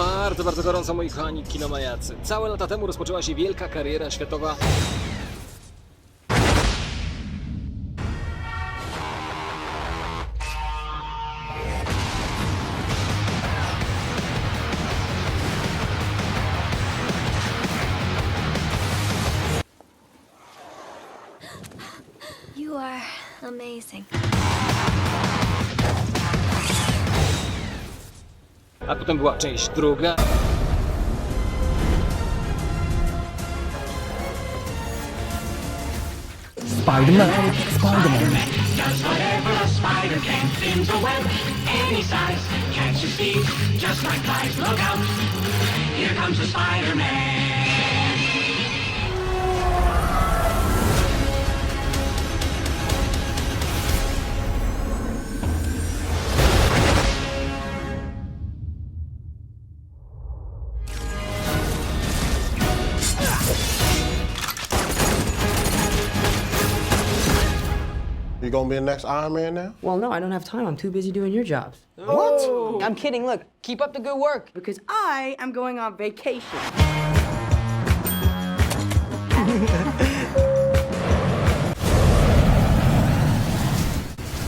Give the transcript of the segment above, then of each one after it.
Bardzo, bardzo gorąco, moi kochani kinomaniacy. Całe lata temu rozpoczęła się wielka kariera światowa You are amazing. A potem była część druga. Spider-Man, Spider-Man. Whatever a spider can, spins a web any size. Just like flies. Look out! Here comes the Spider-Man. You gonna be the next Iron Man now? Well, no, I don't have time. I'm too busy doing your jobs. What? I'm kidding. Look, keep up the good work. Because I am going on vacation.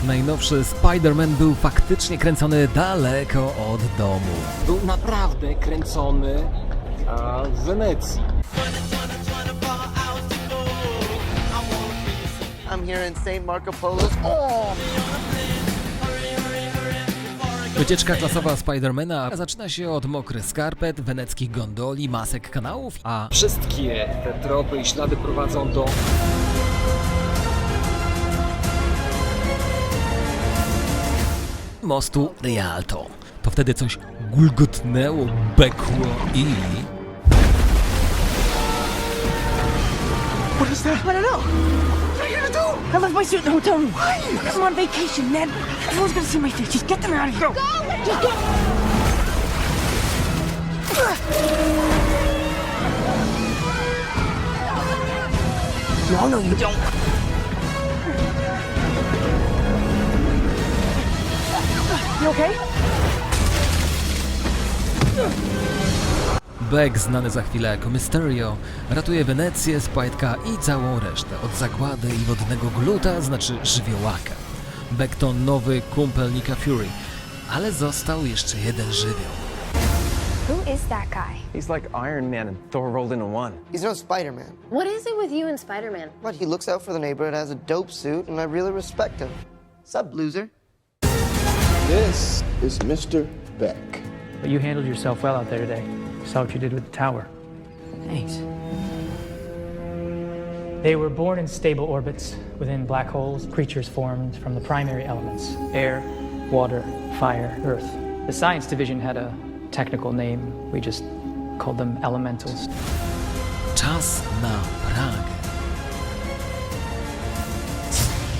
Najnowszy Spider-Man był faktycznie kręcony daleko od domu. Był naprawdę kręcony a, w Wenecji. I'm here in St. Marco Polo's. Oh! Wycieczka klasowa Spidermana zaczyna się od mokrych skarpet, weneckich gondoli, masek kanałów, a Wszystkie te tropy i ślady prowadzą do mostu Rialto. To wtedy coś gulgotnęło, bekło i... What is that? I don't know. I left my suit in the hotel room. Why? I'm on vacation, man. Everyone's gonna see my face. Just get them out of here. Go! Just go! No, no, you don't. You okay? Beck, znany za chwilę jako Mysterio, ratuje Wenecję, Spajtka i całą resztę od zagłady i wodnego gluta, znaczy żywiołaka. Beck to nowy kumpel Nika Fury, ale został jeszcze jeden żywioł. Who is that guy? He's like Iron Man and Thor rolled into one. He's no Spider-Man. What is it with you and Spider Man? But he looks out for the neighborhood, has a dope suit, and I really respect him. Sup, loser? This is Mr. Beck. But you handled yourself well out there today. Saw what you did with the tower. Thanks. They were born in stable orbits within black holes, creatures formed from the primary elements air, water, fire, earth. The science division had a technical name. We just called them elementals. Czas na Pragę.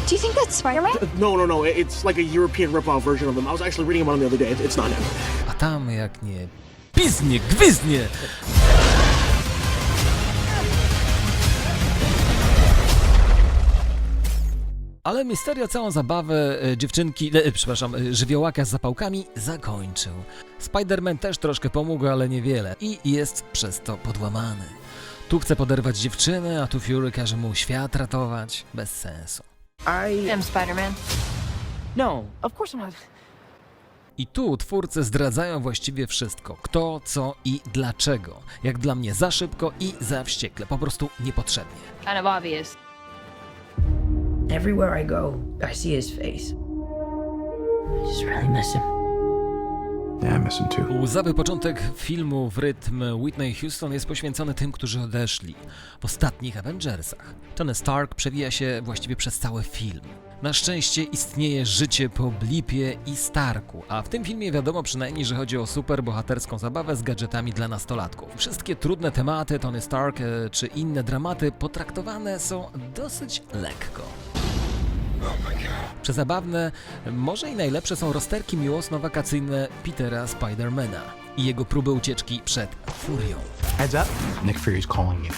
Do you think that's Spider Man? Uh, no, no, no. It's like a European rip-off version of him. I was actually reading about him the other day. It's, it's not him. A tam jak nie piznie, gwizdnie! Ale Misterio całą zabawę e, dziewczynki, e, przepraszam, e, żywiołaka z zapałkami zakończył. Spider-Man też troszkę pomógł, ale niewiele i jest przez to podłamany. Tu chce poderwać dziewczynę, a tu Fury każe mu świat ratować. Bez sensu. I. I'm Spider Man. No, of course I'm not. I tu twórcy zdradzają właściwie wszystko. Kto, co i dlaczego. Jak dla mnie za szybko i za wściekle. Po prostu niepotrzebnie. Kind of obvious. Everywhere I go, I see his face. I just really miss him. Yeah, I miss him too. Łzawy początek filmu w rytm Whitney Houston jest poświęcony tym, którzy odeszli w ostatnich Avengersach. Tony Stark przewija się właściwie przez cały film. Na szczęście istnieje życie po Blipie i Starku, a w tym filmie wiadomo przynajmniej, że chodzi o super bohaterską zabawę z gadżetami dla nastolatków. Wszystkie trudne tematy Tony Stark e, czy inne dramaty potraktowane są dosyć lekko. Przezabawne, może i najlepsze są rozterki miłosno-wakacyjne Petera Spidermana i jego próby ucieczki przed furią. Heads up. Nick Fury's calling you.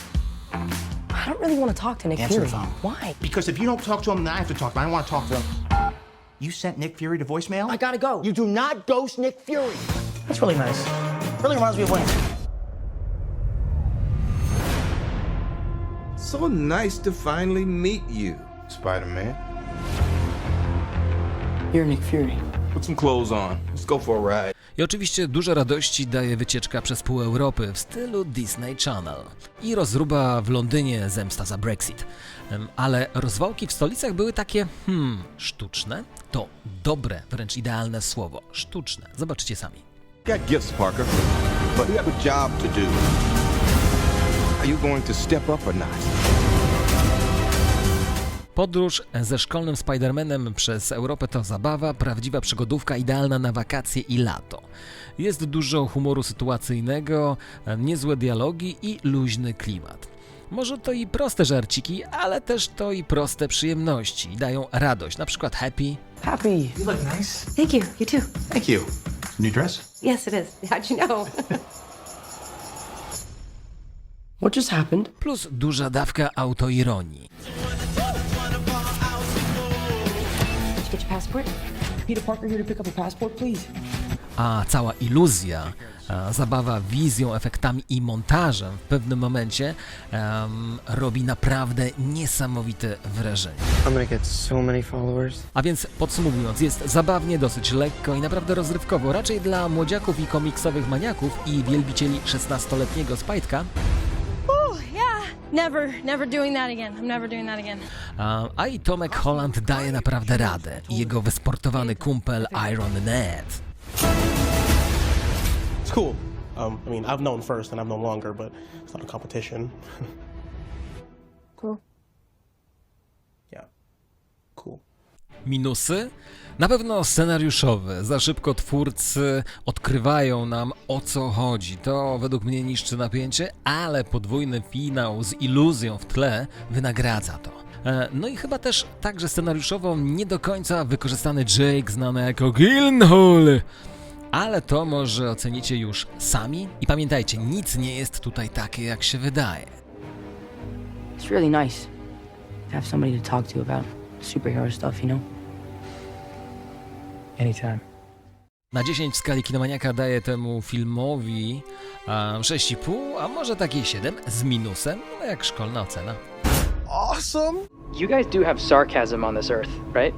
I don't really want to talk to Nick Answer Fury. the phone. Why? Because if you don't talk to him, then I have to talk to him. I don't want to talk to him. You sent Nick Fury to voicemail? I gotta go. You do not ghost Nick Fury. That's really nice. Really reminds me of when. So nice to finally meet you, Spider Man. You're Nick Fury. Put some clothes on. Let's go for a ride. I oczywiście dużo radości daje wycieczka przez pół Europy w stylu Disney Channel. I rozruba w Londynie zemsta za Brexit. Ale rozwałki w stolicach były takie, hmm, sztuczne? To dobre, wręcz idealne słowo. Sztuczne. Zobaczcie sami. Got gifts, Parker, but we have a job to do. Are you going to step up or not? Podróż ze szkolnym Spider-Manem przez Europę to zabawa, prawdziwa przygodówka idealna na wakacje i lato. Jest dużo humoru sytuacyjnego, niezłe dialogi i luźny klimat. Może to i proste żarciki, ale też to i proste przyjemności. Dają radość, na przykład happy, Happy. You look nice. Thank you. You too. Thank you. New dress? Yes, it is. How'd you know? What just happened? plus duża dawka autoironii. Did you get your passport? Peter Parker here to pick up a passport, please. a cała iluzja, a, zabawa wizją, efektami i montażem w pewnym momencie em, robi naprawdę niesamowite wrażenie. I'm gonna get so many followers. A więc podsumowując, jest zabawnie, dosyć lekko i naprawdę rozrywkowo, raczej dla młodziaków i komiksowych maniaków i wielbicieli 16-letniego Spajtka. Never, never doing that again. I'm never doing that again. a, a i Tomek Holland daje naprawdę radę i jego wysportowany kumpel Iron Ned. It's cool. Um, I mean, I've known first and I've known longer, but it's not a competition. Cool. Yeah. Cool. Minusy? Na pewno scenariuszowe. Za szybko twórcy odkrywają nam o co chodzi. To według mnie niszczy napięcie, ale podwójny finał z iluzją w tle wynagradza to. E, No i chyba też także scenariuszowo nie do końca wykorzystany Jake, znany jako Gyllenhaal. Ale to może ocenicie już sami. I pamiętajcie, nic nie jest tutaj takie jak się wydaje. It's really nice to have somebody to talk to about superhero stuff, you know? Anytime. Na 10 w skali Kinomaniaka daję temu filmowi a, 6,5, a może takie 7 z minusem, no jak szkolna ocena. Awesome. You guys do have sarcasm on this earth, right?